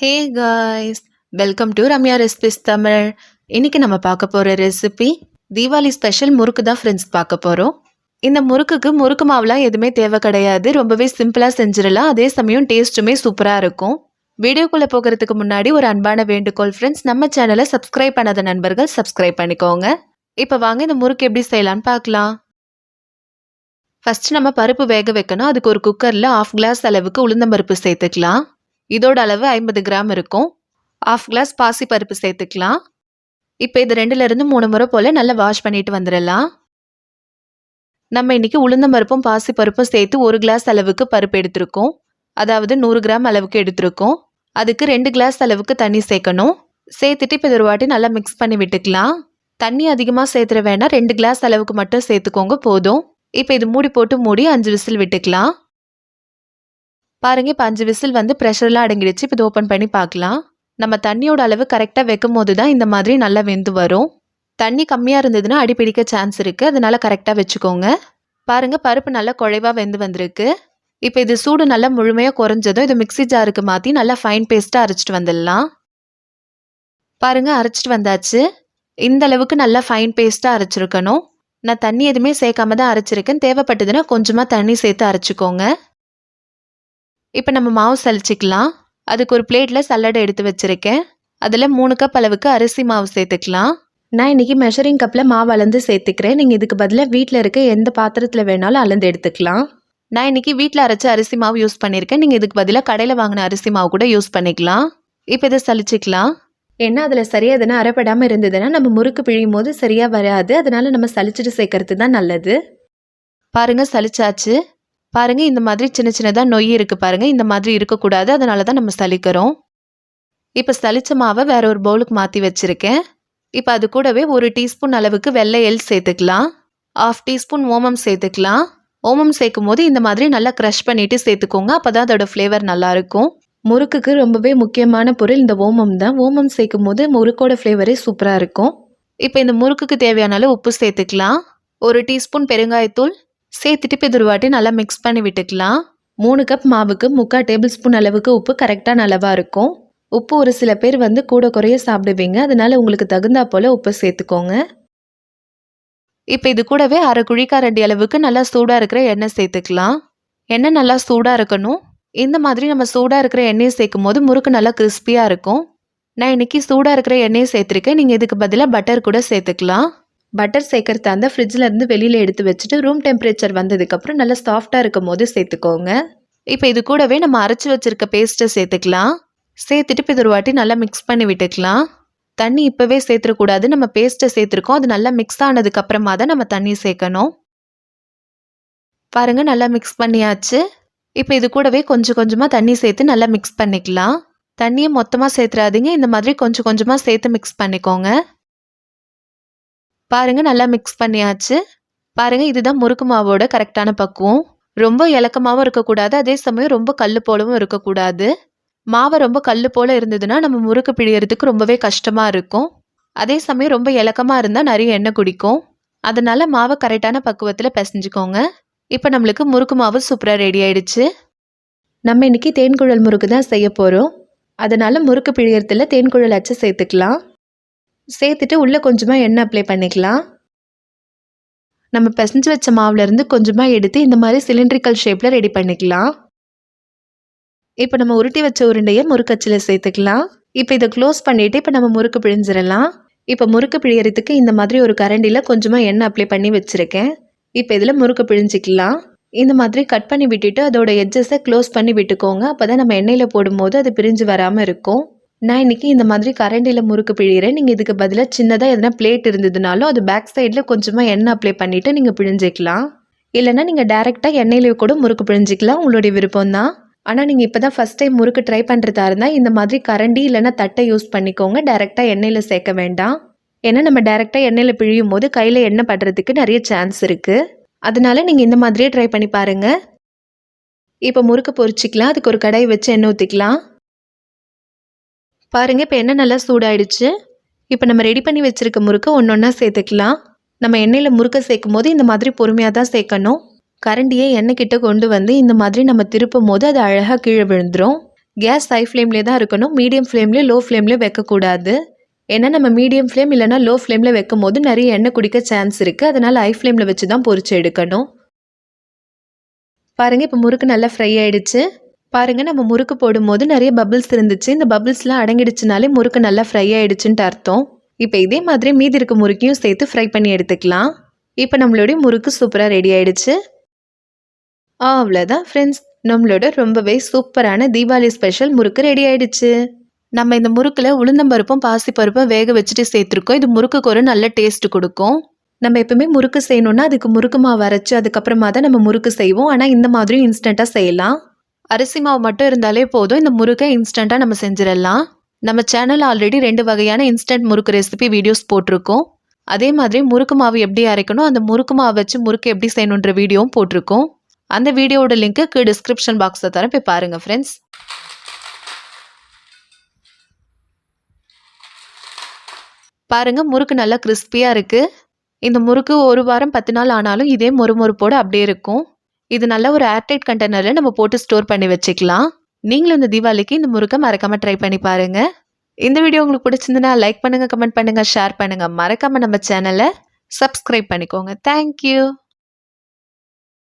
Hey guys welcome to Ramya recipes Tamil இன்னைக்கு நம்ம பார்க்க போகிற ரெசிபி தீபாவளி ஸ்பெஷல் முறுக்கு தான் ஃப்ரெண்ட்ஸ் பார்க்க போகிறோம் இந்த முறுக்குக்கு முறுக்கு மாவுலாம் எதுவுமே தேவை கிடையாது. ரொம்பவே சிம்பிளாக செஞ்சிடலாம். அதே சமயம் டேஸ்ட்டுமே சூப்பராக இருக்கும். வீடியோக்குள்ளே போகிறதுக்கு முன்னாடி ஒரு அன்பான வேண்டுகோள் ஃப்ரெண்ட்ஸ் நம்ம சேனலை சப்ஸ்கிரைப் பண்ணாத நண்பர்கள் சப்ஸ்கிரைப் பண்ணிக்கோங்க. இப்போ வாங்க இந்த முறுக்கு எப்படி செய்யலான்னு பார்க்கலாம். ஃபஸ்ட்டு நம்ம பருப்பு வேக வைக்கணும். அதுக்கு ஒரு குக்கரில் ஆஃப் கிளாஸ் அளவுக்கு உளுந்தம்பருப்பு சேர்த்துக்கலாம். இதோட அளவு ஐம்பது கிராம் இருக்கும். ஆஃப் கிளாஸ் பாசி பருப்பு சேர்த்துக்கலாம். இப்போ இது ரெண்டுலேருந்து மூணு முறை போல் நல்லா வாஷ் பண்ணிட்டு வந்துடலாம். நம்ம இன்னைக்கு உளுந்தம்பருப்பும் பாசி பருப்பும் சேர்த்து ஒரு கிளாஸ் அளவுக்கு பருப்பு எடுத்திருக்கோம். அதாவது நூறு கிராம் அளவுக்கு எடுத்திருக்கோம். அதுக்கு ரெண்டு கிளாஸ் அளவுக்கு தண்ணி சேர்க்கணும். சேர்த்துட்டு இப்போ இது ஒரு வாட்டி நல்லா மிக்ஸ் பண்ணி விட்டுக்கலாம். தண்ணி அதிகமாக சேர்த்துற வேணால் ரெண்டு கிளாஸ் அளவுக்கு மட்டும் சேர்த்துக்கோங்க போதும். இப்போ இது மூடி போட்டு மூடி அஞ்சு விசில் விட்டுக்கலாம். பாருங்க இப்போ அஞ்சு விசில் வந்து ப்ரெஷர்லாம் அடங்கிடுச்சு. இப்போ இது ஓப்பன் பண்ணி பார்க்கலாம். நம்ம தண்ணியோட அளவு கரெக்டாக வைக்கும் போது தான் இந்த மாதிரி நல்லா வெந்து வரும். தண்ணி கம்மியாக இருந்ததுன்னா அடிப்பிடிக்க சான்ஸ் இருக்குது அதனால கரெக்டாக வச்சுக்கோங்க. பாருங்கள் பருப்பு நல்லா குழைவாக வெந்து வந்திருக்கு. இப்போ இது சூடு நல்லா முழுமையாக குறைஞ்சதும் இது மிக்ஸி ஜாருக்கு மாற்றி நல்லா ஃபைன் பேஸ்ட்டாக அரைச்சிட்டு வந்துடலாம். பாருங்கள் அரைச்சிட்டு வந்தாச்சு. இந்த அளவுக்கு நல்லா ஃபைன் பேஸ்ட்டாக அரைச்சிருக்கணும். நான் தண்ணி எதுவுமே சேர்க்காம தான் அரைச்சிருக்கேன். தேவைப்பட்டதுன்னா கொஞ்சமாக தண்ணி சேர்த்து அரைச்சிக்கோங்க. இப்போ நம்ம மாவு சலிச்சிக்கலாம். அதுக்கு ஒரு பிளேட்டில் சல்லடை எடுத்து வச்சுருக்கேன். அதில் மூணு கப் அளவுக்கு அரிசி மாவு சேர்த்துக்கலாம். நான் இன்னைக்கு மெஷரிங் கப்பில் மாவு அளந்து சேர்த்துக்கிறேன். நீங்கள் இதுக்கு பதிலாக வீட்டில் இருக்க எந்த பாத்திரத்தில் வேணாலும் அளந்து எடுத்துக்கலாம். நான் இன்னைக்கு வீட்டில் அரைச்ச அரிசி மாவு யூஸ் பண்ணியிருக்கேன் நீங்கள் இதுக்கு பதிலாக கடையில் வாங்கின அரிசி மாவு கூட யூஸ் பண்ணிக்கலாம். இப்போ இதை சலிச்சிக்கலாம். ஏன்னா அதில் சரியாக எதுனா அரைப்படாமல் இருந்ததுன்னா நம்ம முறுக்கு பிழியும் போது சரியாக வராது. அதனால நம்ம சலிச்சிட்டு சேர்க்கறது தான் நல்லது. பாருங்கள் சலிச்சாச்சு. பாருங்கள் இந்த மாதிரி சின்ன சின்னதாக நொய் இருக்குது பாருங்கள் இந்த மாதிரி இருக்கக்கூடாது அதனால தான் நம்ம சலிக்கிறோம். இப்போ சளிச்ச மாவை வேற ஒரு பவுலுக்கு மாற்றி வச்சுருக்கேன். இப்போ அது கூடவே ஒரு டீஸ்பூன் அளவுக்கு வெள்ளை எல் சேர்த்துக்கலாம். ஆஃப் டீஸ்பூன் ஓமம் சேர்த்துக்கலாம். ஓமம் சேர்க்கும் போது இந்த மாதிரி நல்லா க்ரஷ் பண்ணிவிட்டு சேர்த்துக்கோங்க அப்போ தான் அதோட ஃப்ளேவர் நல்லாயிருக்கும். முறுக்குக்கு ரொம்பவே முக்கியமான பொருள் இந்த ஓமம் தான். ஓமம் சேர்க்கும் போது முறுக்கோட ஃப்ளேவரே சூப்பராக இருக்கும். இப்போ இந்த முறுக்குக்கு தேவையான உப்பு சேர்த்துக்கலாம். ஒரு டீஸ்பூன் பெருங்காயத்தூள் சேர்த்துட்டு இப்போ இது ஒரு வாட்டி நல்லா மிக்ஸ் பண்ணி விட்டுக்கலாம். மூணு கப் மாவுக்கு முக்கால் டேபிள் ஸ்பூன் அளவுக்கு உப்பு கரெக்டான அளவாக இருக்கும். உப்பு ஒரு சில பேர் வந்து கூட குறைய சாப்பிடுவீங்க. அதனால உங்களுக்கு தகுந்தா போல் உப்பு சேர்த்துக்கோங்க. இப்போ இது கூடவே அரை குழிக்காரண்டி அளவுக்கு நல்லா சூடாக இருக்கிற எண்ணெய் சேர்த்துக்கலாம். எண்ணெய் நல்லா சூடாக இருக்கணும். இந்த மாதிரி நம்ம சூடாக இருக்கிற எண்ணெயை சேர்க்கும் போது முறுக்கு நல்லா கிறிஸ்பியாக இருக்கும். நான் இன்னைக்கு சூடாக இருக்கிற எண்ணெயை சேர்த்துருக்கேன். நீங்கள் இதுக்கு பதிலாக பட்டர் கூட சேர்த்துக்கலாம். பட்டர் சேர்க்கறது அந்த ஃப்ரிட்ஜிலேருந்து வெளியில் எடுத்து வச்சுட்டு ரூம் டெம்பரேச்சர் வந்ததுக்கப்புறம் நல்லா சாஃப்டாக இருக்கும் போது சேர்த்துக்கோங்க. இப்போ இது கூடவே நம்ம அரைச்சி வச்சிருக்க பேஸ்ட்டை சேர்த்துக்கலாம். சேர்த்துட்டு இப்போ இது ஒரு வாட்டி நல்லா மிக்ஸ் பண்ணி விட்டுக்கலாம். தண்ணி இப்போவே சேர்த்துடக்கூடாது நம்ம பேஸ்ட்டை சேர்த்துருக்கோம். அது நல்லா மிக்ஸ் ஆனதுக்கப்புறமா தான் நம்ம தண்ணி சேர்க்கணும். பாருங்கள் நல்லா மிக்ஸ் பண்ணியாச்சு. இப்போ இது கூடவே கொஞ்சம் கொஞ்சமாக தண்ணி சேர்த்து நல்லா மிக்ஸ் பண்ணிக்கலாம். தண்ணியை மொத்தமாக சேர்த்துறாதீங்க. இந்த மாதிரி கொஞ்சம் கொஞ்சமாக சேர்த்து மிக்ஸ் பண்ணிக்கோங்க. பாருங்கள் நல்லா மிக்ஸ் பண்ணியாச்சு. பாருங்கள் இதுதான் முறுக்கு மாவோட கரெக்டான பக்குவம். ரொம்ப இலக்கமாகவும் இருக்கக்கூடாது அதே சமயம் ரொம்ப கல் போலவும் இருக்கக்கூடாது. மாவை ரொம்ப கல் போல் இருந்ததுன்னா நம்ம முறுக்கு பிழியறதுக்கு ரொம்பவே கஷ்டமாக இருக்கும். அதே சமயம் ரொம்ப இலக்கமாக இருந்தால் நிறைய எண்ணெய் குடிக்கும். அதனால் மாவை கரெக்டான பக்குவத்தில் பிசைஞ்சுக்கோங்க. இப்போ நம்மளுக்கு முறுக்கு மாவு சூப்பராக ரெடி ஆயிடுச்சு. நம்ம இன்னைக்கு தேன்குழல் முறுக்கு தான் செய்ய போகிறோம் அதனால் முறுக்கு பிழியறதுல தேன்குழல் அச்சு சேர்த்துக்கலாம். சேர்த்துட்டு உள்ளே கொஞ்சமாக எண்ணெய் அப்ளை பண்ணிக்கலாம். நம்ம பிசைஞ்சு வச்ச மாவுலேருந்து கொஞ்சமாக எடுத்து இந்த மாதிரி சிலிண்ட்ரிக்கல் ஷேப்பில் ரெடி பண்ணிக்கலாம். இப்போ நம்ம உருட்டி வச்ச உருண்டையை முறுக்கச்சில் சேர்த்துக்கலாம். இப்போ இதை க்ளோஸ் பண்ணிவிட்டு இப்போ நம்ம முறுக்கு பிழிஞ்சிடலாம். இப்போ முறுக்கு பிழியறதுக்கு இந்த மாதிரி ஒரு கரண்டியில் கொஞ்சமாக எண்ணெய் அப்ளை பண்ணி வச்சுருக்கேன். இப்போ இதில் முறுக்கு பிழிஞ்சிக்கலாம். இந்த மாதிரி கட் பண்ணி விட்டுட்டு அதோட எட்ஜஸை க்ளோஸ் பண்ணி விட்டுக்கோங்க. அப்போ தான் நம்ம எண்ணெயில் போடும்போது அது பிரிஞ்சு வராமல் இருக்கும். நான் இன்றைக்கி இந்த மாதிரி கரண்டியில் முறுக்கு பிழிகிறேன் நீங்கள் இதுக்கு பதிலாக சின்னதாக எதனா பிளேட் இருந்ததுனாலும் அது பேக் சைடில் கொஞ்சமாக எண்ணெய் அப்ளை பண்ணிவிட்டு நீங்கள் பிழிஞ்சிக்கலாம். இல்லைன்னா நீங்கள் டேரெக்டாக எண்ணெயிலே கூட முறுக்கு பிழிஞ்சிக்கலாம். உங்களுடைய விருப்பம் தான். ஆனால் நீங்கள் இப்போ தான் ஃபஸ்ட் டைம் முறுக்கு ட்ரை பண்ணுறதா இருந்தால் இந்த மாதிரி கரண்டி இல்லைனா தட்டை யூஸ் பண்ணிக்கோங்க. டேரெக்டாக எண்ணெயில் சேர்க்க வேண்டாம். ஏன்னா நம்ம டேரெக்டாக எண்ணெயில் பிழியும் போது கையில் எண்ணெய் படுறதுக்கு நிறைய சான்ஸ் இருக்குது அதனால நீங்கள் இந்த மாதிரியே ட்ரை பண்ணி பாருங்கள் இப்போ முறுக்கு பொரிச்சிக்கலாம். அதுக்கு ஒரு கடாய் வச்சு எண்ணெய் ஊற்றிக்கலாம் பாருங்கள் இப்போ எண்ணெய் நல்லா சூடாயிடுச்சு. இப்போ நம்ம ரெடி பண்ணி வச்சுருக்க முறுக்கை ஒன்று ஒன்றா சேர்த்துக்கலாம். நம்ம எண்ணெயில் முறுக்கை சேர்க்கும் போது இந்த மாதிரி பொறுமையாக தான் சேர்க்கணும். கரண்டியை எண்ணெய் கிட்ட கொண்டு வந்து இந்த மாதிரி நம்ம திருப்பும் போது அது அழகாக கீழே விழுந்துரும். கேஸ் ஹை ஃப்ளேம்லேயே தான் இருக்கணும். மீடியம் ஃப்ளேம்லேயும் லோ ஃப்ளேம்லேயும் வைக்கக்கூடாது. ஏன்னா நம்ம மீடியம் ஃப்ளேம் இல்லைனா லோ ஃப்ளேமில் வைக்கும் போது நிறைய எண்ணெய் குடிக்க சான்ஸ் இருக்குது அதனால் ஹை ஃப்ளேமில் வச்சு தான் பொறிச்சு எடுக்கணும். பாருங்கள் இப்போ முறுக்கு நல்லா ஃப்ரை ஆயிடுச்சு. பாருங்கள் நம்ம முறுக்கு போடும்போது நிறைய பபிள்ஸ் இருந்துச்சு. இந்த பபிள்ஸ்லாம் அடங்கிடுச்சுனாலே முறுக்கு நல்லா ஃப்ரை ஆகிடுச்சுன்ட்டு அர்த்தம். இப்போ இதே மாதிரி மீதி இருக்க முறுக்கையும் சேர்த்து ஃப்ரை பண்ணி எடுத்துக்கலாம். இப்போ நம்மளுடைய முறுக்கு சூப்பராக ரெடி ஆகிடுச்சு அவ்வளோதான் ஃப்ரெண்ட்ஸ் நம்மளோட ரொம்பவே சூப்பரான தீபாவளி ஸ்பெஷல் முறுக்கு ரெடி ஆயிடுச்சு. நம்ம இந்த முறுக்கில் உளுந்தம்பருப்பும் பாசிப்பருப்பும் வேக வச்சுட்டு சேர்த்துருக்கோம். இது முறுக்குக்கு ஒரு நல்ல டேஸ்ட் கொடுக்கும். நம்ம எப்பவுமே முறுக்கு செய்யணும்னா அதுக்கு முறுக்கு மாவு அரைச்சி அதுக்கப்புறமா தான் நம்ம முறுக்கு செய்வோம். ஆனால் இந்த மாதிரியும் இன்ஸ்டண்ட்டாக செய்யலாம். அரிசி மாவு மட்டும் இருந்தாலே போதும். இந்த முறுக்கை இன்ஸ்டண்ட்டாக நம்ம செஞ்சிடலாம். நம்ம சேனல் ஆல்ரெடி ரெண்டு வகையான இன்ஸ்டன்ட் முறுக்கு ரெசிபி வீடியோஸ் போட்டிருக்கோம். அதே மாதிரி முறுக்கு மாவு எப்படி அரைக்கணும் அந்த முறுக்கு மாவு வச்சு முறுக்கு எப்படி செய்யணுன்ற வீடியோவும் போட்டிருக்கோம். அந்த வீடியோவோட லிங்க்கு டிஸ்கிரிப்ஷன் பாக்ஸில் தரேன். போய் பாருங்கள் ஃப்ரெண்ட்ஸ் பாருங்கள் முறுக்கு நல்லா கிறிஸ்பியாக இருக்குது இந்த முறுக்கு ஒரு வாரம் பத்து நாள் ஆனாலும் இதே மொறுமொறுப்போடு அப்படியே இருக்கும். இது நல்ல ஒரு ஏர்டைட் கண்டெய்னரில் நம்ம போட்டு ஸ்டோர் பண்ணி வச்சுக்கலாம். நீங்களும் இந்த தீபாவளிக்கு இந்த முறுக்கை மறக்காமல் ட்ரை பண்ணி பாருங்கள் இந்த வீடியோ உங்களுக்கு பிடிச்சிருந்தனா லைக் பண்ணுங்கள் கமெண்ட் பண்ணுங்கள் ஷேர் பண்ணுங்கள் மறக்காமல் நம்ம சேனலை சப்ஸ்கிரைப் பண்ணிக்கோங்க. தேங்க்யூ